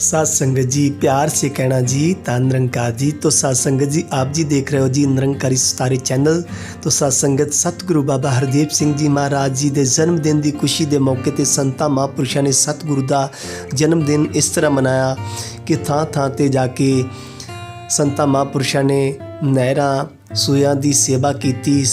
सात संगत जी प्यार से कहना जी धन निरंकार जी तो सात संगत जी आप जी देख रहे हो जी ਨਿਰੰਕਾਰੀ ਸਤਾਰੇ ਚੈਨਲ ਤੋਂ ਸਾਤ ਸੰਗਤ ਸਤਿਗੁਰੂ ਬਾਬਾ ਹਰਦੀਪ ਸਿੰਘ ਜੀ ਮਹਾਰਾਜ ਜੀ ਦੇ ਜਨਮ ਦਿਨ ਦੀ ਖੁਸ਼ੀ ਦੇ ਮੌਕੇ ਤੇ ਸੰਤਾਂ ਮਹਾਂਪੁਰਸ਼ਾਂ ਨੇ ਸਤਿਗੁਰੂ ਦਾ ਜਨਮ ਦਿਨ ਇਸ ਤਰ੍ਹਾਂ ਮਨਾਇਆ ਕਿ ਥਾਂ ਥਾਂ ਤੇ ਜਾ ਕੇ ਸੰਤਾਂ ਮਹਾਂਪੁਰਸ਼ਾਂ ਨੇ ਨਹਿਰਾਂ ਸੂਆਂ ਦੀ ਸੇਵਾ ਕੀਤੀ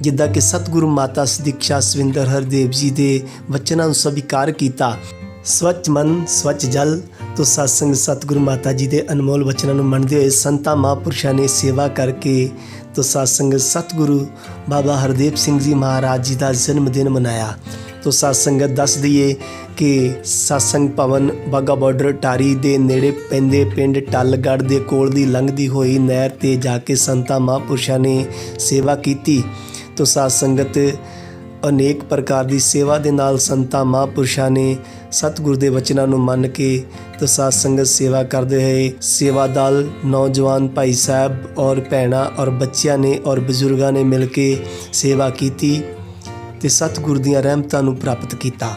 ਜਿੱਦਾਂ ਕਿ ਸਤਿਗੁਰੂ ਮਾਤਾ ਸਦੀਕਸ਼ਾ ਸਵਿੰਦਰ ਹਰਦੇਵ ਜੀ ਦੇ ਵਚਨਾਂ ਨੂੰ ਸਵੀਕਾਰ ਕੀਤਾ ਸਵੱਛ ਮਨ ਸਵੱਛ ਜਲ ਤੋਂ ਸਤਸੰਗ ਸਤਿਗੁਰੂ ਮਾਤਾ ਜੀ ਦੇ ਅਨਮੋਲ ਵਚਨਾਂ ਨੂੰ ਮੰਨਦੇ ਹੋਏ ਸੰਤਾਂ ਮਹਾਂਪੁਰਸ਼ਾਂ ਨੇ ਸੇਵਾ ਕਰਕੇ ਤੋਂ ਸਤਸੰਗ ਸਤਿਗੁਰੂ ਬਾਬਾ ਹਰਦੇਵ ਸਿੰਘ ਜੀ ਮਹਾਰਾਜ ਜੀ ਦਾ ਜਨਮ ਦਿਨ ਮਨਾਇਆ। ਤੋਂ ਸਤਸੰਗਤ ਦੱਸ ਦਈਏ ਕਿ ਸਤਸੰਗ ਭਵਨ ਬਾਗਾ ਬਾਰਡਰ ਟਾਰੀ ਦੇ ਨੇੜੇ ਪੈਂਦੇ ਪਿੰਡ ਟੱਲਗੜ੍ਹ ਦੇ ਕੋਲ ਦੀ ਲੰਘਦੀ ਹੋਈ ਨਹਿਰ ਤੇ ਜਾ ਕੇ ਸੰਤਾਂ ਮਹਾਂਪੁਰਸ਼ਾਂ ਨੇ ਸੇਵਾ ਕੀਤੀ। ਤੋਂ ਸਤਸੰਗਤ ਅਨੇਕ ਪ੍ਰਕਾਰ ਦੀ ਸੇਵਾ ਦੇ ਨਾਲ ਸੰਤਾਂ ਮਹਾਂਪੁਰਸ਼ਾਂ ਨੇ ਸਤਿਗੁਰ ਦੇ ਵਚਨਾਂ ਨੂੰ ਮੰਨ ਕੇ ਤੇ ਸਾਧ ਸੰਗਤ ਸੇਵਾ ਕਰਦੇ ਹੋਏ ਸੇਵਾ ਦਲ, ਨੌਜਵਾਨ ਭਾਈ ਸਾਹਿਬ ਔਰ ਭੈਣਾਂ ਔਰ ਬੱਚਿਆਂ ਨੇ ਔਰ ਬਜ਼ੁਰਗਾਂ ਨੇ ਮਿਲ ਕੇ ਸੇਵਾ ਕੀਤੀ ਤੇ ਸਤਿਗੁਰ ਦੀਆਂ ਰਹਿਮਤਾਂ ਨੂੰ ਪ੍ਰਾਪਤ ਕੀਤਾ।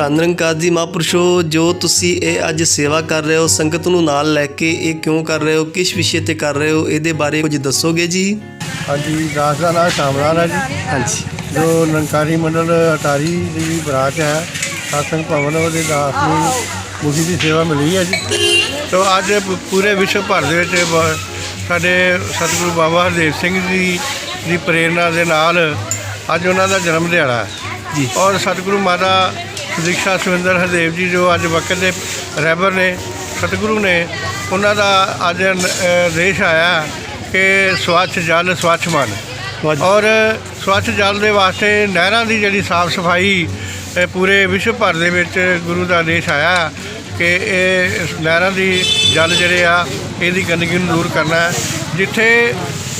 ਧੰਨ ਨਿਰੰਕਾਰ ਜੀ ਮਹਾਂਪੁਰਸ਼ੋ ਜੋ ਤੁਸੀਂ ਇਹ ਅੱਜ ਸੇਵਾ ਕਰ ਰਹੇ ਹੋ ਸੰਗਤ ਨੂੰ ਨਾਲ ਲੈ ਕੇ ਇਹ ਕਿਉਂ ਕਰ ਰਹੇ ਹੋ? ਕਿਸ ਵਿਸ਼ੇ ਤੇ ਕਰ ਰਹੇ ਹੋ? ਇਹਦੇ ਬਾਰੇ ਕੁਝ ਦੱਸੋਗੇ ਜੀ? ਹਾਂਜੀ ਦਾਸ ਦਾ ਨਾਮ ਸ਼ਾਮਲਾਲ ਹੈ ਜੀ। ਹਾਂਜੀ। ਜੋ ਨੰਕਾਰੀ ਮੰਡਲ ਅਟਾਰੀ ਦੀ ਬਰਾਚ ਹੈ ਸਾਸੰਗ ਭਵਨ ਉਹਦੇ ਦਾਸ ਨੂੰ ਮੁਖੀ ਦੀ ਸੇਵਾ ਮਿਲੀ ਹੈ ਜੀ। ਤੋ ਅੱਜ ਪੂਰੇ ਵਿਸ਼ਵ ਭਰ ਦੇ ਵਿੱਚ ਸਾਡੇ ਸਤਿਗੁਰੂ ਬਾਬਾ ਹਰਦੇਵ ਸਿੰਘ ਜੀ ਦੀ ਪ੍ਰੇਰਣਾ ਦੇ ਨਾਲ ਅੱਜ ਉਹਨਾਂ ਦਾ ਜਨਮ ਦਿਹਾੜਾ ਹੈ। ਜੀ। ਔਰ ਸਤਿਗੁਰੂ ਮਾਤਾ ਦੀਕਸ਼ਾ ਸੁਰਿੰਦਰ ਹਰਦੇਵ ਜੀ ਜੋ ਅੱਜ ਵਕਤ ਦੇ ਰਹਿਬਰ ਨੇ ਸਤਿਗੁਰੂ ਨੇ ਉਹਨਾਂ ਦਾ ਅੱਜ ਦੇਸ਼ ਆਇਆ ਕਿ ਸਵੱਛ ਜਲ ਸਵੱਛ ਮਨ। ਔਰ ਸਵੱਛ ਜਲ ਦੇ ਵਾਸਤੇ ਨਹਿਰਾਂ ਦੀ ਜਿਹੜੀ ਸਾਫ਼ ਸਫ਼ਾਈ ਇਹ ਪੂਰੇ ਵਿਸ਼ਵ ਭਰ ਦੇ ਵਿੱਚ ਗੁਰੂ ਦਾ ਆਦੇਸ਼ ਆਇਆ ਕਿ ਇਹ ਨਹਿਰਾਂ ਦੀ ਜਲ ਜਿਹੜੇ ਆ ਇਹਦੀ ਗੰਦਗੀ ਨੂੰ ਦੂਰ ਕਰਨਾ ਹੈ। ਜਿੱਥੇ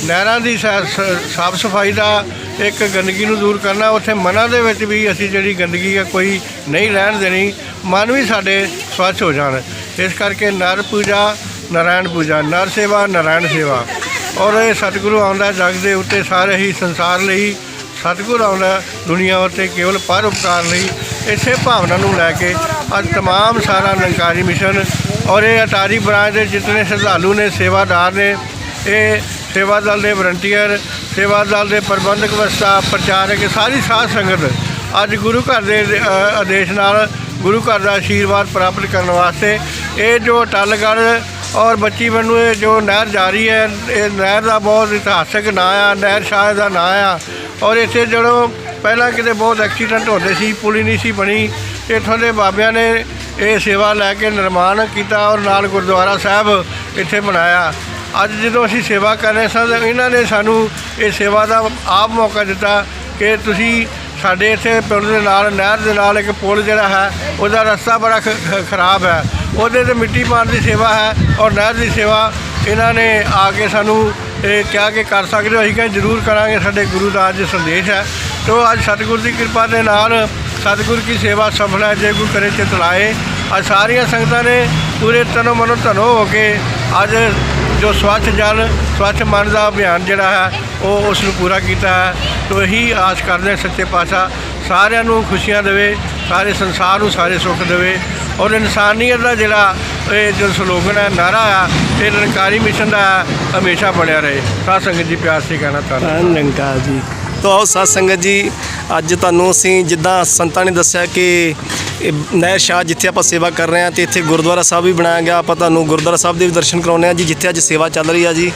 ਨਹਿਰਾਂ ਦੀ ਸਾਫ਼ ਸਫ਼ਾਈ ਦਾ ਇੱਕ ਗੰਦਗੀ ਨੂੰ ਦੂਰ ਕਰਨਾ ਉੱਥੇ ਮਨਾਂ ਦੇ ਵਿੱਚ ਵੀ ਅਸੀਂ ਜਿਹੜੀ ਗੰਦਗੀ ਆ ਕੋਈ ਨਹੀਂ ਰਹਿਣ ਦੇਣੀ ਮਨ ਵੀ ਸਾਡੇ ਸਵੱਛ ਹੋ ਜਾਣ ਇਸ ਕਰਕੇ ਨਰ ਪੂਜਾ ਨਾਰਾਇਣ ਪੂਜਾ ਨਰ ਸੇਵਾ ਨਾਰਾਇਣ ਸੇਵਾ ਔਰ ਇਹ ਸਤਿਗੁਰੂ ਆਉਂਦਾ ਜਗ ਦੇ ਉੱਤੇ ਸਾਰੇ ਹੀ ਸੰਸਾਰ ਲਈ ਸਤਿਗੁਰ ਆਉਂਦਾ ਦੁਨੀਆ ਉੱਤੇ ਕੇਵਲ ਪਰ ਉਪਕਾਰ ਲਈ ਇਸੇ ਭਾਵਨਾ ਨੂੰ ਲੈ ਕੇ ਅੱਜ तमाम ਸਾਰਾ ਨਿਰੰਕਾਰੀ ਮਿਸ਼ਨ ਔਰ ਇਹ ਅਟਾਰੀ ਬ੍ਰਾਂਚ ਦੇ ਜਿਤਨੇ ਸ਼ਰਧਾਲੂ ਨੇ ਸੇਵਾਦਾਰ ਨੇ ਇਹ ਸੇਵਾ ਦਲ ਦੇ ਵਲੰਟੀਅਰ ਸੇਵਾ ਦਲ ਦੇ ਪ੍ਰਬੰਧਕ ਵਸਤਾ, ਪ੍ਰਚਾਰਕ, ਸਾਰੀ ਸਾਧ ਸੰਗਤ ਅੱਜ ਗੁਰੂ ਘਰ ਦੇ ਆਦੇਸ਼ ਨਾਲ ਗੁਰੂ ਘਰ ਦਾ ਆਸ਼ੀਰਵਾਦ ਪ੍ਰਾਪਤ ਕਰਨ ਵਾਸਤੇ ਇਹ ਜੋ ਟੱਲਗੜ੍ਹ ਔਰ ਬੱਚੀ ਬੰਨੂ, ਇਹ ਜੋ ਨਹਿਰ ਜਾ ਰਹੀ ਹੈ, ਇਹ ਨਹਿਰ ਦਾ ਬਹੁਤ ਇਤਿਹਾਸਕ ਨਾਂ ਆ, ਨਹਿਰ ਸ਼ਾਹ ਦਾ ਨਾਂ ਆ ਔਰ ਇੱਥੇ ਜਦੋਂ ਪਹਿਲਾਂ ਕਿਤੇ ਬਹੁਤ ਐਕਸੀਡੈਂਟ ਹੁੰਦੇ ਸੀ, ਪੁਲੀ ਨਹੀਂ ਸੀ ਬਣੀ, ਇੱਥੋਂ ਦੇ ਬਾਬਿਆਂ ਨੇ ਇਹ ਸੇਵਾ ਲੈ ਕੇ ਨਿਰਮਾਣ ਕੀਤਾ ਔਰ ਨਾਲ ਗੁਰਦੁਆਰਾ ਸਾਹਿਬ ਇੱਥੇ ਬਣਾਇਆ। ਅੱਜ ਜਦੋਂ ਅਸੀਂ ਸੇਵਾ ਕਰ ਰਹੇ ਸਾਂ ਤਾਂ ਇਹਨਾਂ ਨੇ ਸਾਨੂੰ ਇਹ ਸੇਵਾ ਦਾ ਆਪ ਮੌਕਾ ਦਿੱਤਾ ਕਿ ਤੁਸੀਂ ਸਾਡੇ ਇੱਥੇ ਪਿੰਡ ਦੇ ਨਾਲ, ਨਹਿਰ ਦੇ ਨਾਲ ਇੱਕ ਪੁਲ ਜਿਹੜਾ ਹੈ, ਉਹਦਾ ਰਸਤਾ ਬੜਾ ਖ- ਖਰਾਬ ਹੈ। ਉਹਦੇ ਤੇ ਮਿੱਟੀ ਪਾਉਣ ਦੀ ਸੇਵਾ ਹੈ ਔਰ ਨਹਿਰ ਦੀ ਸੇਵਾ ਇਹਨਾਂ ਨੇ ਆ ਕੇ ਸਾਨੂੰ ਇਹ ਕਿਹਾ ਕਿ ਕਰ ਸਕਦੇ ਹੋ, ਅਸੀਂ ਕਹਿੰਦੇ ਜ਼ਰੂਰ ਕਰਾਂਗੇ, ਸਾਡੇ ਗੁਰੂ ਦਾ ਅੱਜ ਸੰਦੇਸ਼ ਹੈ। ਤੋ ਅੱਜ ਸਤਿਗੁਰ ਦੀ ਕਿਰਪਾ ਦੇ ਨਾਲ ਸਤਿਗੁਰ ਕੀ ਸੇਵਾ ਸਫਲ ਹੈ, ਜੇ ਕੋਈ ਕਰੇ ਚਿਤ ਲਾਏ। ਅੱਜ ਸਾਰੀਆਂ ਸੰਗਤਾਂ ਨੇ ਪੂਰੇ ਤਨੋ ਮਨੋ ਧਨੋ ਹੋ ਕੇ ਅੱਜ ਜੋ ਸਵੱਛ ਜਲ, ਸਵੱਛ ਮਨ ਦਾ ਅਭਿਆਨ ਜਿਹੜਾ ਹੈ, ਉਹ ਉਸ ਨੂੰ ਪੂਰਾ ਕੀਤਾ ਹੈ। ਤੋ ਇਹੀ ਆਸ ਕਰਦੇ ਸੱਚੇ ਪਾਤਸ਼ਾਹ, ਸਾਰਿਆਂ ਨੂੰ ਖੁਸ਼ੀਆਂ ਦੇਵੇ, ਸਾਰੇ ਸੰਸਾਰ ਨੂੰ ਸਾਰੇ ਸੁੱਖ ਦੇਵੇ। ਔਰ ਇਨਸਾਨੀਅਤ ਦਾ ਜਿਹੜਾ ਇਹ ਜੋ ਸਲੋਗਨ ਹੈ, ਨਾਰਾ ਆ ਇਹ ਨਿਰੰਕਾਰੀ ਮਿਸ਼ਨ ਦਾ ਹਮੇਸ਼ਾ ਬਣਿਆ ਰਹੇ। ਸਾਧ ਸੰਗਤ ਜੀ, ਪਿਆਰ ਸੇ ਕਹਿਣਾ ਚਾਹੁੰਦਾ। ਧੰਨ ਨਿਰੰਕਾਰ ਜੀ। ਤੋ ਆਓ ਸਾਧ ਸੰਗਤ ਜੀ। ਅੱਜ ਤੁਹਾਨੂੰ ਅਸੀਂ ਜਿੱਦਾਂ ਸੰਤਾਂ ਨੇ ਦੱਸਿਆ ਕਿ ਇਹ ਨਹਿਰ ਸ਼ਾਹ ਜਿੱਥੇ ਆਪਾਂ ਸੇਵਾ ਕਰ ਰਹੇ ਹਾਂ ਤੇ ਇੱਥੇ ਗੁਰਦੁਆਰਾ ਸਾਹਿਬ ਵੀ ਬਣਾਇਆ ਗਿਆ। ਆਪਾਂ ਤੁਹਾਨੂੰ ਗੁਰਦੁਆਰਾ ਸਾਹਿਬ ਦੇ ਵੀ ਦਰਸ਼ਨ ਕਰਾਉਂਦੇ ਹਾਂ ਜੀ, ਜਿੱਥੇ ਅੱਜ ਸੇਵਾ ਚੱਲ ਰਹੀ ਆ ਜੀ।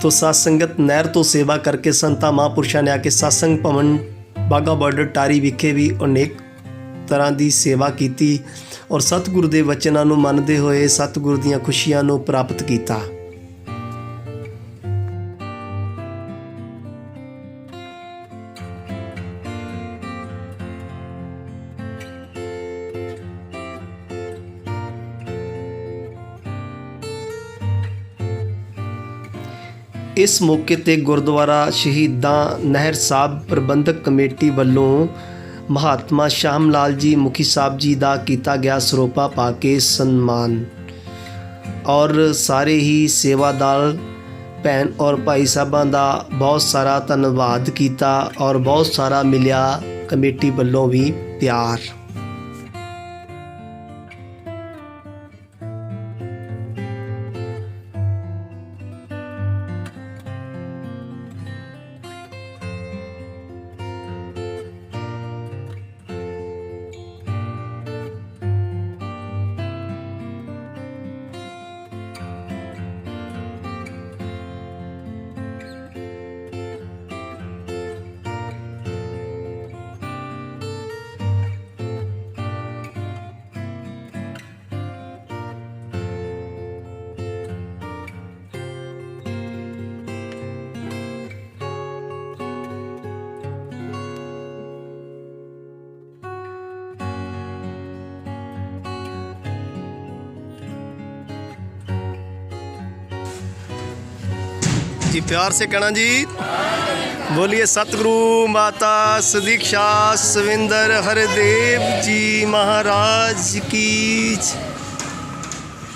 ਤੋਂ ਸਾਧ ਸੰਗਤ ਨਹਿਰ ਤੋਂ ਸੇਵਾ ਕਰਕੇ ਸੰਤਾਂ ਮਹਾਂਪੁਰਸ਼ਾਂ ਨੇ ਆ ਕੇ satsang ਭਵਨ ਬਾਗਾ ਬਾਰਡਰ ਟਾਰੀ ਵਿਖੇ ਵੀ ਅਨੇਕ ਤਰ੍ਹਾਂ ਦੀ ਸੇਵਾ ਕੀਤੀ ਔਰ ਸਤਿਗੁਰੂ ਦੇ ਵਚਨਾਂ ਨੂੰ ਮੰਨਦੇ ਹੋਏ ਸਤਿਗੁਰੂ ਦੀਆਂ ਖੁਸ਼ੀਆਂ ਨੂੰ ਪ੍ਰਾਪਤ ਕੀਤਾ। ਇਸ ਮੌਕੇ ਤੇ ਗੁਰਦੁਆਰਾ ਸ਼ਹੀਦਾਂ ਨਹਿਰ ਸਾਹਿਬ ਪ੍ਰਬੰਧਕ ਕਮੇਟੀ ਵੱਲੋਂ ਮਹਾਤਮਾ ਸ਼ਾਮ ਲਾਲ ਜੀ, ਮੁਖੀ ਸਾਹਿਬ ਜੀ ਦਾ ਕੀਤਾ ਗਿਆ ਸਰੋਪਾ ਪਾ ਕੇ ਸਨਮਾਨ। ਔਰ ਸਾਰੇ ਹੀ ਸੇਵਾਦਾਰ ਭੈਣ ਔਰ ਭਾਈ ਸਾਹਿਬਾਂ ਦਾ ਬਹੁਤ ਸਾਰਾ ਧੰਨਵਾਦ ਕੀਤਾ ਔਰ ਬਹੁਤ ਸਾਰਾ ਮਿਲਿਆ ਕਮੇਟੀ ਵੱਲੋਂ ਵੀ ਪਿਆਰ। जी प्यार से कहना जी बोलिए सतगुरु माता सदीक्षा सविंदर हरदेव जी महाराज की